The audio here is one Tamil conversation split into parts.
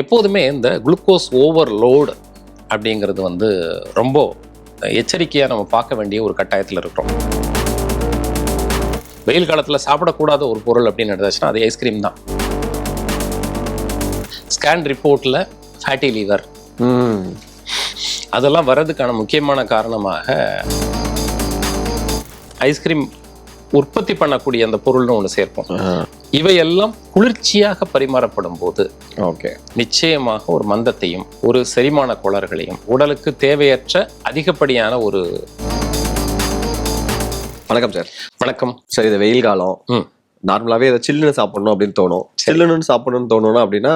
எப்போதுமே இந்த குளுக்கோஸ் ஓவர்லோடு அப்படிங்கிறது வந்து ரொம்ப எச்சரிக்கையாக நம்ம பார்க்க வேண்டிய ஒரு கட்டாயத்தில் இருக்கிறோம். வெயில் காலத்தில் சாப்பிடக்கூடாத ஒரு பொருள் அப்படின்னு எடுத்தாச்சுன்னா அது ஐஸ்கிரீம் தான். ஸ்கேன் ரிப்போர்ட்டில் ஃபேட்டி லிவர் அதெல்லாம் வர்றதுக்கான முக்கியமான காரணமாக ஐஸ்கிரீம் உற்பத்தி பண்ணக்கூடிய அந்த பொருள்னு ஒன்று சேர்ப்போம். இவையெல்லாம் குளிர்ச்சியாக பரிமாறப்படும் போது ஓகே. நிச்சயமாக ஒரு மந்தத்தையும் ஒரு செரிமான கோளாறுகளையும் உடலுக்கு தேவையற்ற அதிகப்படியான ஒரு வணக்கம் சார். வணக்கம். சார் இது வெயில் காலம். நார்மலாவே இதை சில்லுன்னு சாப்பிடணும் அப்படின்னு தோணும். சில்லுன்னு சாப்பிடணும்னு தோணும்னா அப்படின்னா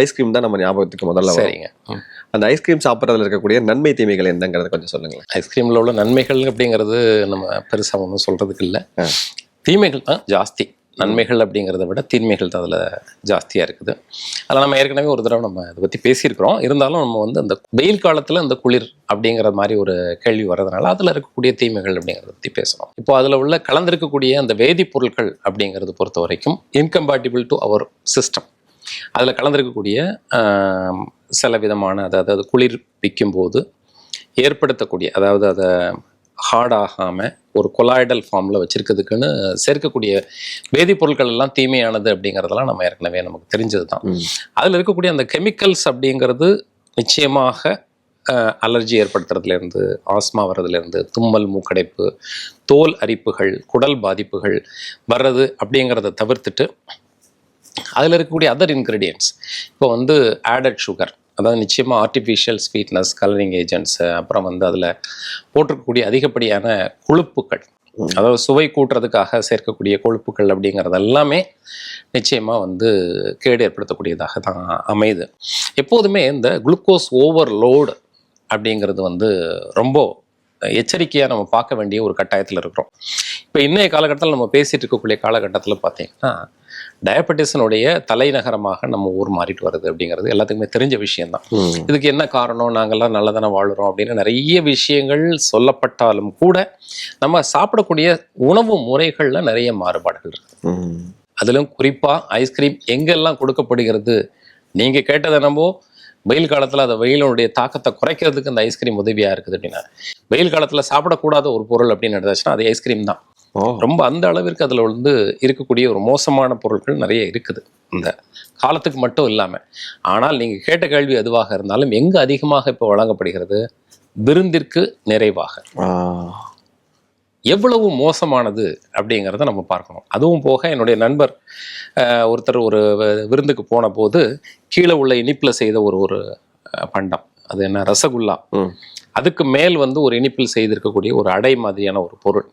ஐஸ்கிரீம் தான் நம்ம ஞாபகத்துக்கு முதல்ல சரிங்க. அந்த ஐஸ்கிரீம் சாப்பிட்றதுல இருக்கக்கூடிய நன்மை தீமைகள் என்னங்கிறத கொஞ்சம் சொல்லுங்களேன். ஐஸ்கிரீமில் உள்ள நன்மைகள் அப்படிங்கிறது நம்ம பெருசாக ஒன்றும் சொல்கிறதுக்கு இல்லை. தீமைகள் தான் ஜாஸ்தி. நன்மைகள் அப்படிங்கிறத விட தீமைகள் தான் அதில் ஜாஸ்தியாக இருக்குது. அதில் நம்ம ஏற்கனவே ஒரு தடவை நம்ம இதை பற்றி பேசியிருக்கிறோம். இருந்தாலும் நம்ம வந்து அந்த வெயில் காலத்தில் இந்த குளிர் அப்படிங்கிற மாதிரி ஒரு கேள்வி வர்றதுனால அதில் இருக்கக்கூடிய தீமைகள் அப்படிங்கிறத பற்றி பேசணும். இப்போ அதில் உள்ள கலந்திருக்கக்கூடிய அந்த வேதிப்பொருட்கள் அப்படிங்கிறது பொறுத்த வரைக்கும் இன்கம்பேட்டிபிள் டு அவர் சிஸ்டம் அதில் கலந்திருக்கக்கூடிய சில விதமான அதாவது அது குளிர்விக்கும் போது ஏற்படுத்தக்கூடிய அதாவது அதை ஹார்ட் ஆகாமல் ஒரு கொலாய்டல் ஃபார்மில் வச்சிருக்கிறதுக்குன்னு சேர்க்கக்கூடிய வேதிப்பொருட்கள் எல்லாம் தீமையானது அப்படிங்கிறதெல்லாம் நம்ம ஏற்கனவே நமக்கு தெரிஞ்சது தான். அதில் இருக்கக்கூடிய அந்த கெமிக்கல்ஸ் அப்படிங்கிறது நிச்சயமாக அலர்ஜி ஏற்படுத்துறதுலேருந்து ஆஸ்மா வர்றதுலேருந்து தும்மல் மூக்கடைப்பு தோல் அரிப்புகள் குடல் பாதிப்புகள் வர்றது அப்படிங்கிறத தவிர்த்துட்டு அதில் இருக்கக்கூடிய அதர் இன்க்ரீடியன்ட்ஸ் இப்போ வந்து ஆடட் சுகர் அதாவது நிச்சயமாக ஆர்டிஃபிஷியல் ஸ்வீட்னஸ் கலரிங் ஏஜென்ட்ஸு அப்புறம் வந்து அதில் போட்டிருக்கக்கூடிய அதிகப்படியான கொழுப்புகள். அதாவது சுவை கூட்டுறதுக்காக சேர்க்கக்கூடிய கொழுப்புகள் அப்படிங்கிறது எல்லாமே நிச்சயமாக வந்து கேடு ஏற்படுத்தக்கூடியதாக தான் அமையுது. எப்போதுமே இந்த குளுக்கோஸ் ஓவர்லோடு அப்படிங்கிறது வந்து ரொம்ப எச்சரிக்கையாக நம்ம பார்க்க வேண்டிய ஒரு கட்டாயத்தில் இருக்கிறோம். இப்போ இன்றைய காலகட்டத்தில் நம்ம பேசிகிட்டு இருக்கக்கூடிய காலகட்டத்தில் பார்த்தீங்கன்னா டயபெட்டிஸனுடைய தலைநகரமாக நம்ம ஊர் மாறிட்டு வருது அப்படிங்கிறது எல்லாத்துக்குமே தெரிஞ்ச விஷயம்தான். இதுக்கு என்ன காரணம்? நாங்கள்லாம் நல்லதானே வாழுறோம் அப்படின்னு நிறைய விஷயங்கள் சொல்லப்பட்டாலும் கூட நம்ம சாப்பிடக்கூடிய உணவு முறைகளில் நிறைய மாறுபாடுகள் இருக்கு. அதிலும் குறிப்பாக ஐஸ்கிரீம் எங்கெல்லாம் கொடுக்கப்படுகிறது? நீங்கள் கேட்டது என்னமோ வெயில் காலத்தில் அந்த வெயிலுடைய தாக்கத்தை குறைக்கிறதுக்கு அந்த ஐஸ்கிரீம் உதவியாக இருக்குது அப்படின்னா வெயில் காலத்தில் சாப்பிடக்கூடாத ஒரு பொருள் அப்படின்னு எடுத்தாச்சுன்னா அது ஐஸ்கிரீம் தான். ரொம்ப அந்த அளவிற்கு அதில் வந்து இருக்கக்கூடிய ஒரு மோசமான பொருட்கள் நிறைய இருக்குது. இந்த காலத்துக்கு மட்டும் இல்லாமல் ஆனால் நீங்கள் கேட்ட கேள்வி எதுவாக இருந்தாலும் எங்கு அதிகமாக இப்போ வழங்கப்படுகிறது? விருந்திற்கு நிறைவாக. எவ்வளவு மோசமானது அப்படிங்கிறத நம்ம பார்க்கணும். அதுவும் போக என்னுடைய நண்பர் ஒருத்தர் ஒரு விருந்துக்கு போன போது கீழே உள்ள இனிப்பில் செய்த ஒரு ஒரு பண்டம். அது என்ன? ரசகுல்லா. அதுக்கு மேல் வந்து ஒரு இனிப்பில் செய்திருக்கக்கூடிய ஒரு அடை மாதிரியான ஒரு பொருள்.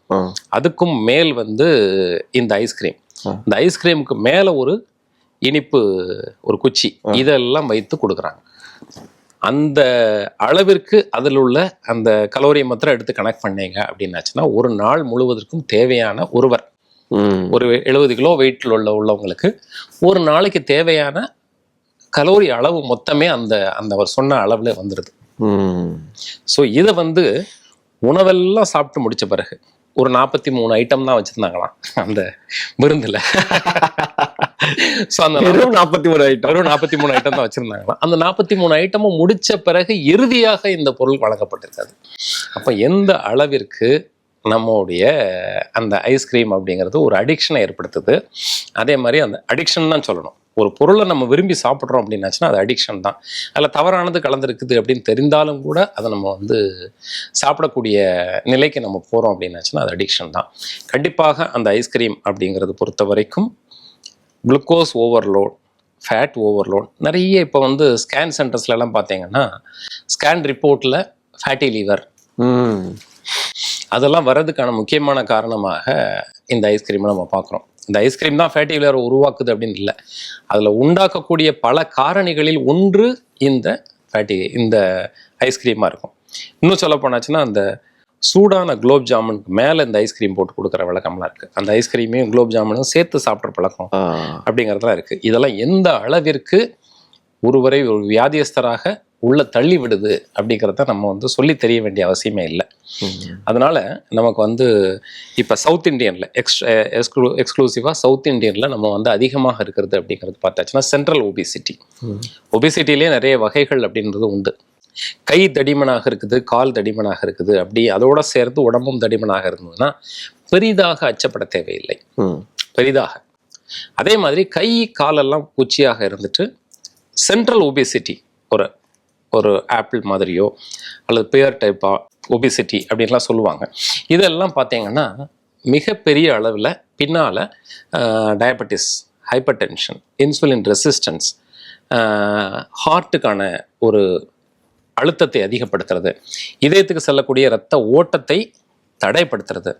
அதுக்கும் மேல் வந்து இந்த ஐஸ்கிரீம். இந்த ஐஸ்கிரீமுக்கு மேலே ஒரு இனிப்பு ஒரு குச்சி இதெல்லாம் வைத்து கொடுக்குறாங்க அந்த அளவிற்கு அதில் உள்ள அந்த கலோரியை மாத்திரம் எடுத்து கனெக்ட் பண்ணீங்க அப்படின்னாச்சுன்னா ஒரு நாள் முழுவதற்கும் தேவையான ஒருவர். ஒரு எழுபது கிலோ வெயிட்டில் உள்ள உள்ளவங்களுக்கு ஒரு நாளைக்கு தேவையான கலோரி அளவு மொத்தமே அந்த அந்த அவர் சொன்ன அளவில் வந்துடுது. ஸோ இதை வந்து உணவெல்லாம் சாப்பிட்டு முடிச்ச பிறகு ஒரு நாற்பத்தி மூணு ஐட்டம் தான் வச்சுருந்தாங்களாம் அந்த விருந்தில். ஸோ அந்த வெறும் நாற்பத்தி மூணு ஐட்டம் வெறும் நாற்பத்தி மூணு ஐட்டம் தான் வச்சுருந்தாங்களாம். அந்த நாற்பத்தி மூணு ஐட்டமும் முடிச்ச பிறகு இறுதியாக இந்த பொருள் வழங்கப்பட்டிருக்காது. அப்போ எந்த அளவிற்கு நம்முடைய அந்த ஐஸ்கிரீம் அப்படிங்கிறது ஒரு அடிக்ஷனை ஏற்படுத்துது அதே மாதிரி அந்த அடிக்ஷன் தான் சொல்லணும். ஒரு பொருளை நம்ம விரும்பி சாப்பிட்றோம் அப்படின்னாச்சுன்னா அது அடிக்ஷன் தான். அதில் தவறானது கலந்துருக்குது அப்படின்னு தெரிந்தாலும் கூட அதை நம்ம வந்து சாப்பிடக்கூடிய நிலைக்கு நம்ம போகிறோம் அப்படின்னாச்சுன்னா அது அடிக்ஷன் தான். கண்டிப்பாக அந்த ஐஸ்கிரீம் அப்படிங்கிறது பொறுத்த வரைக்கும் குளுக்கோஸ் ஓவர்லோட் ஃபேட் ஓவர்லோட் நிறைய இப்போ வந்து ஸ்கேன் சென்டர்ஸ்லலாம் பார்த்தீங்கன்னா ஸ்கேன் ரிப்போர்ட்டில் ஃபேட்டி லிவர். அதெல்லாம் வர்றதுக்கான முக்கியமான காரணமாக இந்த ஐஸ்கிரீமை நம்ம பார்க்குறோம். இந்த ஐஸ்கிரீம் தான் ஃபேட்டி லிவர் உருவாக்குது அப்படின்னு இல்லை. அதில் உண்டாக்கக்கூடிய பல காரணிகளில் ஒன்று இந்த ஃபேட்டி இந்த ஐஸ்கிரீமாக இருக்கும். இன்னும் சொல்ல போனாச்சுன்னா அந்த சூடான குலோப் ஜாமுனுக்கு மேலே இந்த ஐஸ்கிரீம் போட்டு கொடுக்குற வழக்கம்லாம் இருக்குது அந்த ஐஸ்கிரீமையும் குலோப் ஜாமுனும் சேர்த்து சாப்பிட்ற பழக்கம். அப்படிங்கிறதுலாம் இருக்குது இதெல்லாம் எந்த அளவிற்கு ஒருவரை ஒரு வியாதியஸ்தராக உள்ள தள்ளி விடுது அப்படிங்கிறத நம்ம வந்து சொல்லி தெரிய வேண்டிய அவசியமே இல்லை. அதனால நமக்கு வந்து இப்போ சவுத் இந்தியனில் எக்ஸ் எக்ஸ்க்ளூ எக்ஸ்க்ளூசிவாக சவுத் இந்தியனில் நம்ம வந்து அதிகமாக இருக்கிறது அப்படிங்கிறது பார்த்தாச்சுன்னா சென்ட்ரல் ஒபிசிட்டி ஒபிசிட்டிலே நிறைய வகைகள் அப்படின்றது உண்டு. கை தடிமனாக இருக்குது கால் தடிமனாக இருக்குது. அப்படி அதோட சேர்த்து உடம்பும் தடிமனாக இருந்ததுன்னா பெரிதாக அச்சப்பட தேவையில்லை. பெரிதாக. அதே மாதிரி கை காலெல்லாம் குச்சியாக இருந்துட்டு சென்ட்ரல் ஒபிசிட்டி ஒரு ஒரு ஆப்பிள் மாதிரியோ அல்லது பேர் டைப்பா ஒபிசிட்டி அப்படின்லாம் சொல்லுவாங்க. இதெல்லாம் பார்த்தீங்கன்னா மிகப்பெரிய அளவில் பின்னால் diabetes hypertension insulin resistance ஹார்ட்டுக்கான ஒரு அழுத்தத்தை அதிகப்படுத்துறது. இதயத்துக்கு செல்லக்கூடிய இரத்த ஓட்டத்தை தடைப்படுத்துறது.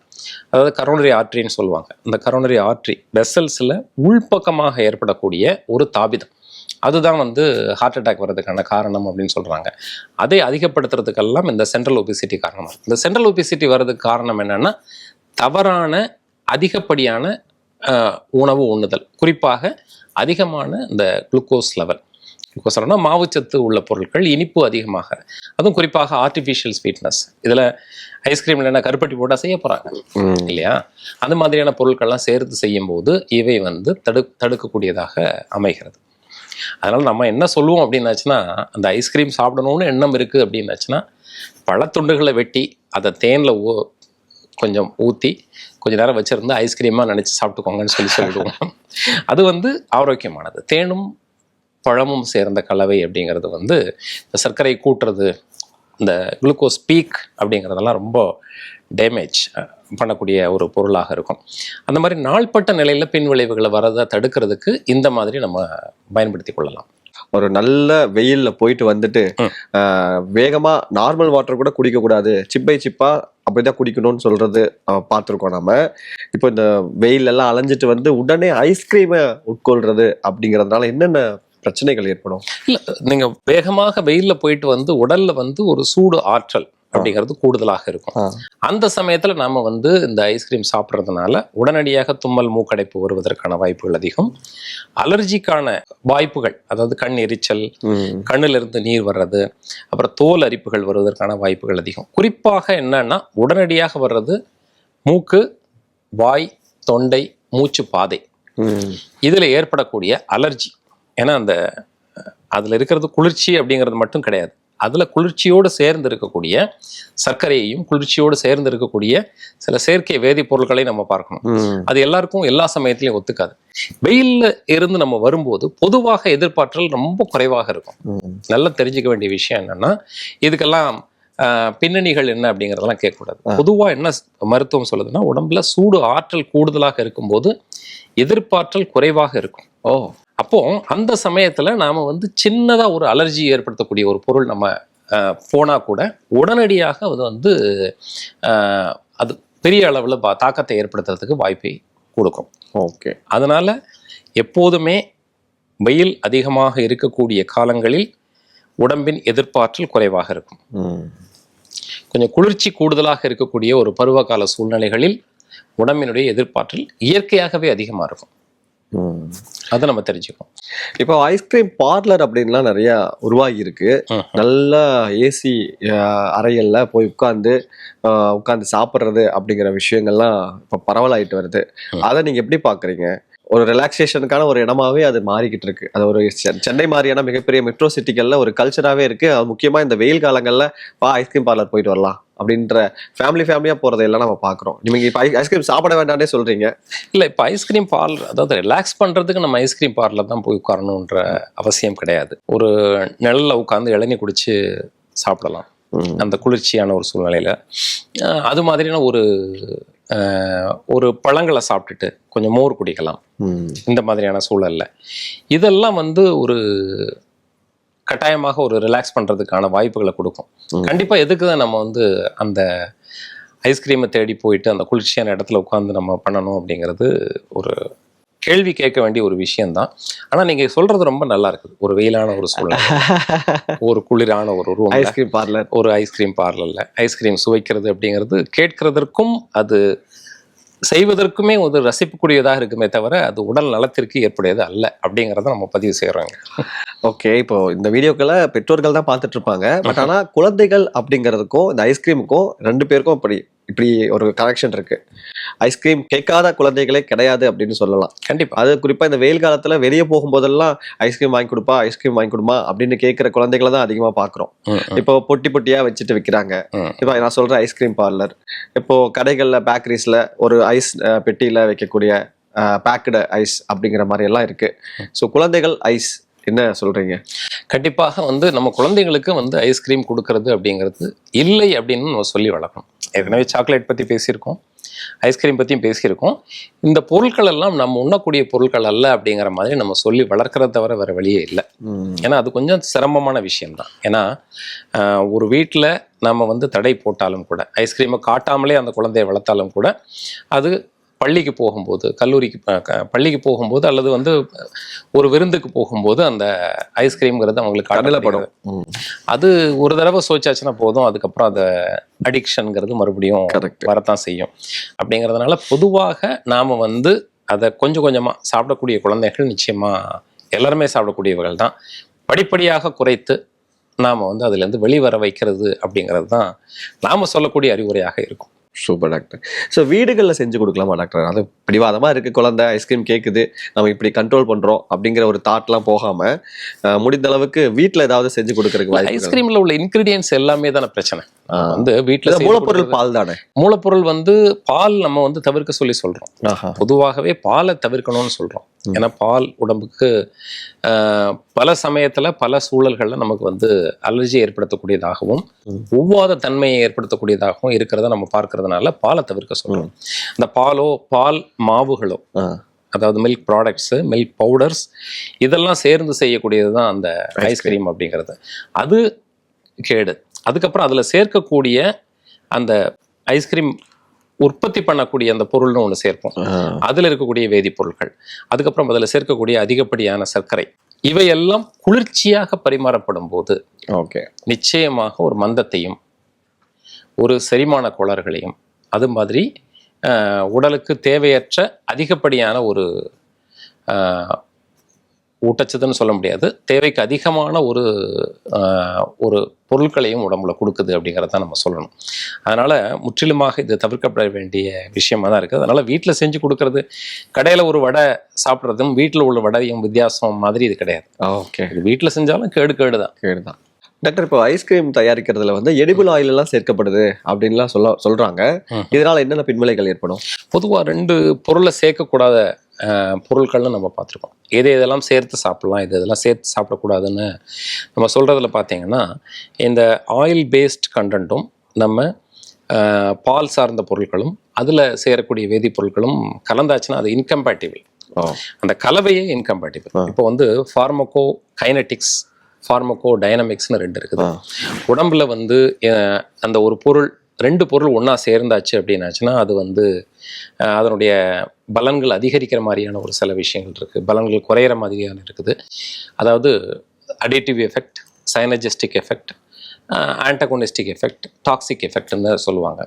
அதாவது கரோனரி ஆர்ட்ரின்னு சொல்லுவாங்க. இந்த கரோனரி ஆர்ட்ரி வெசல்ஸில் உள்பக்கமாக ஏற்படக்கூடிய ஒரு தாபிதம். அதுதான் வந்து ஹார்ட் அட்டாக் வர்றதுக்கான காரணம் அப்படின்னு சொல்கிறாங்க அதை அதிகப்படுத்துறதுக்கெல்லாம் இந்த சென்ட்ரல் ஒபிசிட்டி காரணமாக இந்த சென்ட்ரல் ஒபிசிட்டி வர்றதுக்கு காரணம் என்னென்னா தவறான அதிகப்படியான உணவு உண்ணுதல். குறிப்பாக அதிகமான இந்த குளுக்கோஸ் லெவல் லெவல்னா மாவுச்சத்து உள்ள பொருட்கள் இனிப்பு அதிகமாக. அதுவும் குறிப்பாக ஆர்டிஃபிஷியல் ஸ்வீட்னஸ் இதில் ஐஸ்கிரீம்ல என்ன கருப்பட்டி போட்டால் செய்ய போகிறாங்க. இல்லையா? அந்த மாதிரியான பொருட்கள்லாம் சேர்த்து செய்யும்போது இவை வந்து தடு தடுக்கக்கூடியதாக அமைகிறது. அதனால் நம்ம என்ன சொல்லுவோம் அப்படின்னாச்சுன்னா அந்த ஐஸ்கிரீம் சாப்பிடணும்னு எண்ணம் இருக்குது அப்படின்னாச்சுன்னா பழத்துண்டுகளை வெட்டி அதை தேனில் ஊ கொஞ்சம் ஊற்றி கொஞ்ச நேரம் வச்சுருந்து ஐஸ்கிரீமாக நினச்சி சாப்பிட்டுக்கோங்கன்னு சொல்லி சொல்லிடுவோம். அது வந்து ஆரோக்கியமானது. தேனும் பழமும் சேர்ந்த கலவை அப்படிங்கிறது வந்து இந்த சர்க்கரை கூட்டுறது இந்த குளுக்கோஸ் பீக் அப்படிங்கிறதெல்லாம் ரொம்ப டேமேஜ் பண்ணக்கூடிய ஒரு பொருளாக இருக்கும். அந்த மாதிரி நாள்பட்ட நிலையில் பின் விளைவுகளை வரதை தடுக்கிறதுக்கு இந்த மாதிரி நம்ம பயன்படுத்தி கொள்ளலாம். ஒரு நல்ல வெயில்ல போயிட்டு வந்துட்டு ம். ஆஹ், வேகமா நார்மல் வாட்டர் கூட குடிக்க கூடாது சிப் பை சிப்பா அப்படிதான் குடிக்கணும்னு சொல்றது ஆஹ், பார்த்திருக்கோம் நம்ம இப்போ இந்த வெயில் எல்லாம் அலைஞ்சிட்டு வந்து உடனே ஐஸ்கிரீமை உட்கொள்றது அப்படிங்கறதுனால என்னென்ன பிரச்சனைகள் ஏற்படும். இல்லை. நீங்கள் வேகமாக வெயிலில் போயிட்டு வந்து உடலில் வந்து ஒரு சூடு ஆற்றல் அப்படிங்கிறது கூடுதலாக இருக்கும். அந்த சமயத்தில் நாம் வந்து இந்த ஐஸ்கிரீம் சாப்பிட்றதுனால உடனடியாக தும்மல் மூக்கடைப்பு வருவதற்கான வாய்ப்புகள் அதிகம். அலர்ஜிக்கான வாய்ப்புகள் அதாவது கண் எரிச்சல். கண்ணிலிருந்து நீர் வர்றது அப்புறம் தோல் அரிப்புகள் வருவதற்கான வாய்ப்புகள் அதிகம். குறிப்பாக என்னன்னா உடனடியாக வர்றது மூக்கு வாய் தொண்டை மூச்சு பாதை. இதில் ஏற்படக்கூடிய அலர்ஜி ஏன்னா அந்த அதில் இருக்கிறது குளிர்ச்சி அப்படிங்கிறது மட்டும் கிடையாது. அதில் குளிர்ச்சியோடு சேர்ந்து இருக்கக்கூடிய சர்க்கரையையும் குளிர்ச்சியோடு சேர்ந்து இருக்கக்கூடிய சில செயற்கை வேதிப்பொருட்களை நம்ம பார்க்கணும். அது எல்லாருக்கும் எல்லா சமயத்திலையும் ஒத்துக்காது. வெயில்ல இருந்து நம்ம வரும்போது பொதுவாக எதிர்பார்த்தல் ரொம்ப குறைவாக இருக்கும். நல்லா தெரிஞ்சுக்க வேண்டிய விஷயம் என்னன்னா இதுக்கெல்லாம் ஆஹ், பின்னணிகள் என்ன அப்படிங்கிறதெல்லாம் கேட்கக்கூடாது. பொதுவா என்ன மருத்துவம் சொல்லுதுன்னா உடம்புல சூடு ஆற்றல் கூடுதலாக இருக்கும்போது எதிர்ப்பாற்றல் குறைவாக இருக்கும். ஓ. அப்போ அந்த சமயத்துல நாம வந்து சின்னதா ஒரு அலர்ஜி ஏற்படுத்தக்கூடிய ஒரு பொருள் நம்ம ஆஹ், போனா கூட உடனடியாக அது வந்து அது பெரிய அளவில் தாக்கத்தை ஏற்படுத்துறதுக்கு வாய்ப்பை கொடுக்கும் ஓகே அதனால எப்போதுமே வெயில் அதிகமாக இருக்கக்கூடிய காலங்களில் உடம்பின் எதிர்ப்பாற்றல் குறைவாக இருக்கும். கொஞ்சம் குளிர்ச்சி கூடுதலாக இருக்கக்கூடிய ஒரு பருவகால சூழ்நிலைகளில் உடம்பினுடைய எதிர்ப்பாற்றல் இயற்கையாகவே அதிகமாக இருக்கும். அதை நம்ம தெரிஞ்சுக்கணும். இப்போ ஐஸ்கிரீம் பார்லர் அப்படின்லாம் நிறைய உருவாகி இருக்கு. நல்ல ஏசி அறைகள்ல போய் உட்காந்து உட்காந்து சாப்பிட்றது அப்படிங்கிற விஷயங்கள்லாம் இப்போ பரவலாயிட்டு வருது. அதை நீங்க எப்படி பாக்குறீங்க ஒரு ரிலாக்ஸேஷனுக்கான ஒரு இடமாவே அது மாறிக்கிட்டு இருக்கு. அது ஒரு செ- சென்னை மாதிரியான மிகப்பெரிய மெட்ரோ சிட்டிகள்ல ஒரு கல்ச்சராகவே இருக்கு. அது முக்கியமா இந்த வெயில் காலங்கள்ல வா ஐஸ்கிரீம் பார்லர் போயிட்டு வரலாம். அப்படின்ற ஃபேமிலி ஃபேமிலியா போறதையெல்லாம் நம்ம பாக்குறோம். நீங்க இப்போ ஐஸ்கிரீம் சாப்பிட வேண்டாம்னே சொல்றீங்க. இல்லை இப்போ ஐஸ்கிரீம் பார்லர் அதாவது ரிலாக்ஸ் பண்ணுறதுக்கு நம்ம ஐஸ்கிரீம் பார்லர் தான் போய் உட்காரணுன்ற அவசியம் கிடையாது. ஒரு நிழல்ல உட்காந்து இளநீ குடிச்சு சாப்பிடலாம். அந்த குளிர்ச்சியான ஒரு சூழ்நிலையில். அது மாதிரியான ஒரு ஒரு பழங்களை சாப்பிட்டுட்டு கொஞ்சம் மோர் குடிக்கலாம். இந்த மாதிரியான சூழல்ல. இதெல்லாம் வந்து ஒரு கட்டாயமாக ஒரு ரிலாக்ஸ் பண்ணுறதுக்கான வாய்ப்புகளை கொடுக்கும். கண்டிப்பாக எதுக்கு தான் நம்ம வந்து அந்த ஐஸ்கிரீமை தேடி போயிட்டு அந்த குளிர்ச்சியான இடத்துல உட்காந்து நம்ம பண்ணணும் அப்படிங்கிறது ஒரு கேள்வி கேட்க வேண்டிய ஒரு விஷயம்தான். ஆனால் நீங்கள் சொல்கிறது ரொம்ப நல்லா இருக்குது. ஒரு வெயிலான ஒரு சூழ்நிலை. ஒரு குளிரான ஒரு ரூம் ஐஸ்கிரீம் பார்லர் ஒரு ஐஸ்கிரீம் பார்லரில் ஐஸ்கிரீம் சுவைக்கிறது அப்படிங்கிறது கேட்கறதற்கும் அது செய்வதற்குமே ஒரு ரசிப்புக்குரியதாக இருக்குமே தவிர அது உடல் நலத்திற்கு ஏற்புடையது அல்ல அப்படிங்கிறத நம்ம பதிவு செய்கிறோங்க ஓகே இப்போ இந்த வீடியோக்களை பெற்றோர்கள் தான் பார்த்துட்டு இருப்பாங்க. பட் ஆனா குழந்தைகள் அப்படிங்கிறதுக்கும் இந்த ஐஸ்கிரீமுக்கும் ரெண்டு பேருக்கும் இப்படி இப்படி ஒரு கனெக்ஷன் இருக்கு. ஐஸ்கிரீம் கேட்காத குழந்தைகளே கிடையாது அப்படின்னு சொல்லலாம். கண்டிப்பா. அது குறிப்பா இந்த வெயில் காலத்துல வெளியே போகும்போதெல்லாம் ஐஸ்கிரீம் வாங்கி கொடுப்பா ஐஸ்கிரீம் வாங்கி கொடுமா அப்படின்னு கேட்கிற குழந்தைகளை தான் அதிகமா பாக்குறோம் ம், ம், இப்போ பொட்டி பொட்டியா வச்சுட்டு விற்கிறாங்க. இப்போ நான் சொல்றேன் ஐஸ்கிரீம் பார்லர் இப்போ கடைகள்ல பேக்கரிஸ்ல ஒரு ஐஸ் பெட்டியில வைக்கக்கூடிய பேக்கடு ஐஸ் அப்படிங்கிற மாதிரி எல்லாம் இருக்கு. ஸோ குழந்தைகள் ஐஸ் என்ன சொல்றீங்க? கண்டிப்பாக வந்து நம்ம குழந்தைங்களுக்கு வந்து ஐஸ்கிரீம் கொடுக்கறது அப்படிங்கிறது இல்லை அப்படின்னு நம்ம சொல்லி வளர்க்கணும். ஏற்கனவே சாக்லேட் பற்றி பேசியிருக்கோம். ஐஸ்கிரீம் பற்றியும் பேசியிருக்கோம். இந்த பொருட்கள் எல்லாம் நம்ம உண்ணக்கூடிய பொருட்கள் அல்ல அப்படிங்கிற மாதிரி நம்ம சொல்லி வளர்க்கறத தவிர வேறு வழியே இல்லை. ஏன்னா அது கொஞ்சம் சிரமமான விஷயம்தான். ஏன்னா ஒரு வீட்டில் நம்ம வந்து தடை போட்டாலும் கூட ஐஸ்கிரீமை காட்டாமலே அந்த குழந்தையை வளர்த்தாலும் கூட அது பள்ளிக்கு போகும்போது கல்லூரிக்கு பள்ளிக்கு போகும்போது அல்லது வந்து ஒரு விருந்துக்கு போகும்போது அந்த ஐஸ்கிரீம்ங்கிறது அவங்களுக்கு கண்ணில் காட்டப்படுகிறது. படும். ம், அது ஒரு தடவை சோச்சாச்சுன்னா போதும். அதுக்கப்புறம் அந்த அடிக்ஷனுங்கிறது மறுபடியும். வரத்தான் செய்யும். அப்படிங்கிறதுனால பொதுவாக நாம் வந்து அதை கொஞ்சம் கொஞ்சமாக சாப்பிடக்கூடிய குழந்தைகள் நிச்சயமாக எல்லாருமே சாப்பிடக்கூடியவர்கள் தான். படிப்படியாக குறைத்து நாம் வந்து அதுலேருந்து வெளிவர வைக்கிறது அப்படிங்கிறது தான் நாம் சொல்லக்கூடிய அறிவுரையாக இருக்கும். சூப்பர் டாக்டர் ஸோ வீடுகளில் செஞ்சு கொடுக்கலாமா டாக்டர் அது பிடிவாதமா இருக்கு குழந்தை ஐஸ்கிரீம் கேக்குது நம்ம இப்படி கண்ட்ரோல் பண்றோம் அப்படிங்கிற ஒரு தாட்லாம் போகாம அஹ், முடிந்த அளவுக்கு வீட்டில் ஏதாவது செஞ்சு கொடுக்கறதுக்கு ஐஸ்கிரீமில் உள்ள இன்க்ரீடியன்ஸ் எல்லாமே தானே பிரச்சனை? வந்து வீட்டில் மூலப்பொருள் பால் தானே மூலப்பொருள் வந்து பால் நம்ம வந்து தவிர்க்க சொல்லி சொல்கிறோம் ஆஹா. பொதுவாகவே பாலை தவிர்க்கணும்னு சொல்கிறோம் ம். ஏன்னா பால் உடம்புக்கு பல சமயத்தில் பல சூழல்களில் நமக்கு வந்து அலர்ஜி ஏற்படுத்தக்கூடியதாகவும். ஒவ்வாத தன்மையை ஏற்படுத்தக்கூடியதாகவும் இருக்கிறத நம்ம பார்க்கறதுனால பாலை தவிர்க்க சொல்கிறோம் இந்த பாலோ பால் மாவுகளோ. அதாவது மில்க் ப்ராடக்ட்ஸு மில்க் பவுடர்ஸ் இதெல்லாம் சேர்ந்து செய்யக்கூடியது தான் அந்த ஐஸ்கிரீம் அப்படிங்கிறது. அது கேடு. அதுக்கப்புறம் அதில் சேர்க்கக்கூடிய அந்த ஐஸ்கிரீம் உற்பத்தி பண்ணக்கூடிய அந்த பொருள்னு ஒன்று சேர்ப்போம். அதில் இருக்கக்கூடிய வேதிப்பொருட்கள். அதுக்கப்புறம் அதில் சேர்க்கக்கூடிய அதிகப்படியான சர்க்கரை. இவையெல்லாம் குளிர்ச்சியாக பரிமாறப்படும் போது ஓகே. நிச்சயமாக ஒரு மந்தத்தையும் ஒரு செரிமான கோளாறுகளையும் அது மாதிரி உடலுக்கு தேவையற்ற அதிகப்படியான ஒரு ஊட்டச்சத்துன்னு சொல்ல முடியாது. தேவைக்கு அதிகமான ஒரு ஒரு பொருட்களையும் உடம்புல கொடுக்குது அப்படிங்கிறத நம்ம சொல்லணும். அதனால் முற்றிலுமாக இது தவிர்க்கப்பட வேண்டிய விஷயமா தான் இருக்குது. அதனால் வீட்டில் செஞ்சு கொடுக்கறது கடையில் ஒரு வடை சாப்பிட்றதும் வீட்டில் உள்ள வடையும் வித்தியாசம் மாதிரி இது கிடையாது. ஓகே இது வீட்டில் செஞ்சாலும் கேடு கேடு தான். கேடுதான். டாக்டர் இப்போ ஐஸ்கிரீம் தயாரிக்கிறதுல வந்து எடிபிள் ஆயில் எல்லாம் சேர்க்கப்படுது அப்படின்லாம் சொல்ல சொல்றாங்க. இதனால என்னென்ன பின்விளைகள் ஏற்படும்? பொதுவாக ரெண்டு பொருளை சேர்க்கக்கூடாத பொருட்கள்னு நம்ம பார்த்துருக்கோம். எது எதெல்லாம் சேர்த்து சாப்பிடலாம் இது இதெல்லாம் சேர்த்து சாப்பிடக்கூடாதுன்னு நம்ம சொல்கிறதுல பார்த்தீங்கன்னா இந்த ஆயில் பேஸ்ட் கண்டென்ட்டும் நம்ம பால் சார்ந்த பொருட்களும் அதில் சேரக்கூடிய வேதிப்பொருட்களும் கலந்தாச்சுன்னா அது இன்கம்பேட்டிபிள் அந்த கலவையே இன்கம்பேட்டிபிள். இப்போ வந்து ஃபார்மகோ கைனட்டிக்ஸ் ஃபார்மகோ டைனமிக்ஸ்னு ரெண்டு இருக்குது. உடம்புல வந்து அந்த ஒரு பொருள் ரெண்டு பொருள் ஒன்றா சேர்ந்தாச்சு அப்படின்னாச்சுன்னா அது வந்து அதனுடைய பலன்கள் அதிகரிக்கிற மாதிரியான ஒரு சில விஷயங்கள் இருக்குது பலன்கள் குறையிற மாதிரியான இருக்குது. அதாவது additive effect synergistic effect antagonistic effect toxic எஃபெக்ட்னு சொல்லுவாங்க.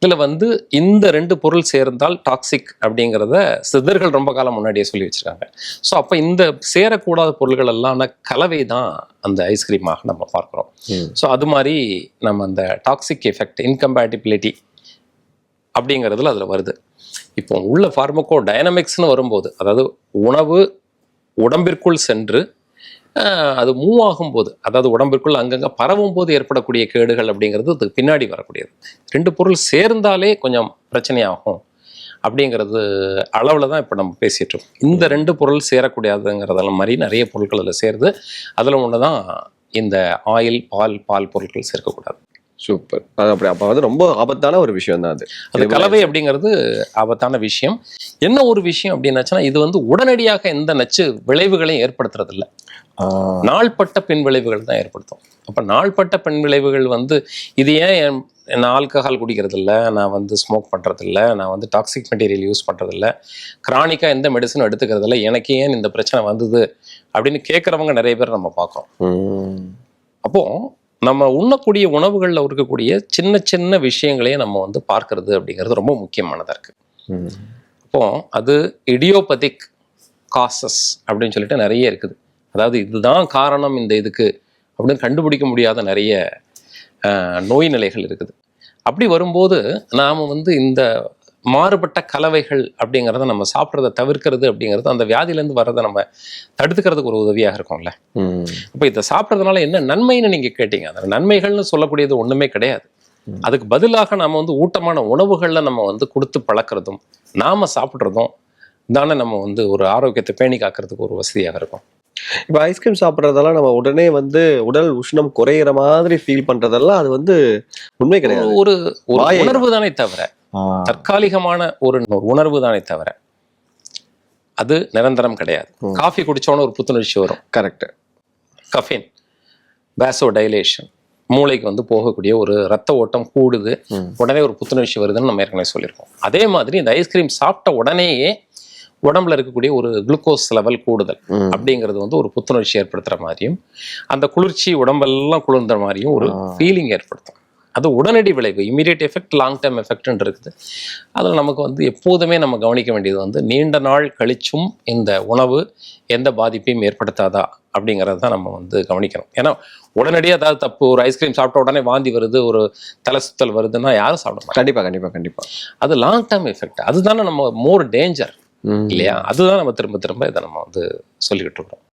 இதில் வந்து இந்த ரெண்டு பொருள் சேர்ந்தால் டாக்ஸிக் அப்படிங்கிறத சித்தர்கள் ரொம்ப காலம் முன்னாடியே சொல்லி வச்சிருக்காங்க. ஸோ அப்போ இந்த சேரக்கூடாத பொருள்கள் எல்லாம் கலவை தான் அந்த ஐஸ்கிரீமாக நம்ம பார்க்குறோம். ஸோ அது மாதிரி நம்ம அந்த டாக்ஸிக் எஃபெக்ட் இன்கம்பேட்டிபிலிட்டி அப்படிங்கிறதுல அதில் வருது. இப்போ உள்ள ஃபார்மகோ டைனமிக்ஸ்னு வரும்போது அதாவது உணவு உடம்பிற்குள் சென்று அது மூவ் ஆகும்போது அதாவது உடம்பிற்குள் அங்கங்கே பரவும் போது ஏற்படக்கூடிய கேடுகள் அப்படிங்கிறது அதுக்கு பின்னாடி வரக்கூடியது. ரெண்டு பொருள் சேர்ந்தாலே கொஞ்சம் பிரச்சனையாகும் அப்படிங்கிறது அளவில் தான் இப்போ நம்ம பேசிட்டு இருக்கோம். இந்த ரெண்டு பொருள் சேரக்கூடியதுங்கிறதெல்லாம் மாதிரி நிறைய பொருட்கள் அதில் சேருது அதில் ஒன்று தான் இந்த ஆயில் பால் பால் பொருட்கள் சேர்க்கக்கூடாது. சூப்பர். அது அப்படி அப்ப வந்து ரொம்ப ஆபத்தான ஒரு விஷயம் தான் அது அது கலவை அப்படிங்கிறது ஆபத்தான விஷயம். என்ன ஒரு விஷயம் அப்படின்னாச்சுன்னா இது வந்து உடனடியாக எந்த நச்சு விளைவுகளையும் ஏற்படுத்துறதில்ல. நாள்பட்ட பின் விளைவுகள் தான் ஏற்படுத்தும். அப்போ நாள்பட்ட பின் விளைவுகள் வந்து இது ஏன் என்- நான் ஆல்கஹால் குடிக்கிறது இல்ல நான் வந்து ஸ்மோக் பண்ணுறதில்ல நான் வந்து டாக்ஸிக் மெட்டீரியல் யூஸ் பண்ணுறதில்ல கிரானிக்காக எந்த மெடிசனும் எடுத்துக்கிறது இல்ல எனக்கு ஏன் இந்த பிரச்சனை வந்தது அப்படின்னு கேட்குறவங்க நிறைய பேர் நம்ம பார்க்குறோம். ம். நம்ம உண்ணக்கூடிய உணவுகளில் இருக்கக்கூடிய சின்ன சின்ன விஷயங்களையும் நம்ம வந்து பார்க்கறது அப்படிங்கிறது ரொம்ப முக்கியமானதாக இருக்குது. அப்போ அது இடியோபதிக் காசஸ் அப்படின்னு சொல்லிட்டு நிறைய இருக்குது. அதாவது இதுதான் காரணம் இந்த இதுக்கு அப்படின்னு கண்டுபிடிக்க முடியாத நிறைய நோய் நிலைகள் இருக்குது. அப்படி வரும்போது நாம் வந்து இந்த மாறுபட்ட கலவைகள் அப்படிங்கிறத நம்ம சாப்பிட்றத தவிர்க்கிறது அப்படிங்கிறது அந்த வியாதியிலேருந்து வர்றதை நம்ம தடுத்துக்கிறதுக்கு ஒரு உதவியாக இருக்கும்ல. அப்போ இதை சாப்பிட்றதுனால என்ன நன்மைன்னு நீங்கள் கேட்டீங்க. அந்த நன்மைகள்னு சொல்லக்கூடியது ஒன்றுமே கிடையாது. அதுக்கு பதிலாக நம்ம வந்து ஊட்டமான உணவுகளில் நம்ம வந்து கொடுத்து பழக்கிறதும் நாம சாப்பிட்றதும் தானே நம்ம வந்து ஒரு ஆரோக்கியத்தை பேணி காக்கிறதுக்கு ஒரு வசதியாக இருக்கும். இப்போ ஐஸ்கிரீம் சாப்பிட்றதெல்லாம் நம்ம உடனே வந்து உடல் உஷ்ணம் குறையிற மாதிரி ஃபீல் பண்றதெல்லாம் அது வந்து உண்மை கிடையாது. ஒரு உணர்வு தானே தவிர தற்காலிகமான ஒரு உணர்வு தானே தவிர அது நிரந்தரம் கிடையாது. காஃபி குடிச்சோன்னு ஒரு புத்துணர்ச்சி வரும். கரெக்ட் கஃபின் பேசோ டைலேஷன் மூளைக்கு வந்து போகக்கூடிய ஒரு ரத்த ஓட்டம் கூடுது. உடனே ஒரு புத்துணர்ச்சி வருதுன்னு நம்ம ஏற்கனவே சொல்லியிருக்கோம். அதே மாதிரி இந்த ஐஸ்கிரீம் சாப்பிட்ட உடனேயே உடம்புல இருக்கக்கூடிய ஒரு குளுக்கோஸ் லெவல் கூடுதல். அப்படிங்கிறது வந்து ஒரு புத்துணர்ச்சி ஏற்படுத்துற மாதிரியும் அந்த குளிர்ச்சி உடம்பெல்லாம் குளிர்ந்த மாதிரியும் ஒரு ஃபீலிங் ஏற்படுத்தும். அது உடனடி விளைவு இமீடியட் எஃபெக்ட் லாங் டேர்ம் எஃபெக்ட்னு இருக்குது. அதில் நமக்கு வந்து எப்போதுமே நம்ம கவனிக்க வேண்டியது வந்து நீண்ட நாள் கழிச்சும் இந்த உணவு எந்த பாதிப்பையும் ஏற்படுத்தாதா அப்படிங்கிறத தான் நம்ம வந்து கவனிக்கணும். ஏன்னா உடனடியாக ஏதாவது தப்பு ஒரு ஐஸ்கிரீம் சாப்பிட்ட உடனே வாந்தி வருது ஒரு தலை சுத்தல் வருதுன்னா யாரும் சாப்பிட மாட்டாங்க. கண்டிப்பா கண்டிப்பா கண்டிப்பா. அது லாங் டேர்ம் எஃபெக்ட் அதுதானே நம்ம மோர் டேஞ்சர். இல்லையா? அதுதான் நம்ம திரும்ப திரும்ப இதை நம்ம வந்து சொல்லிக்கிட்டு இருக்கிறோம்.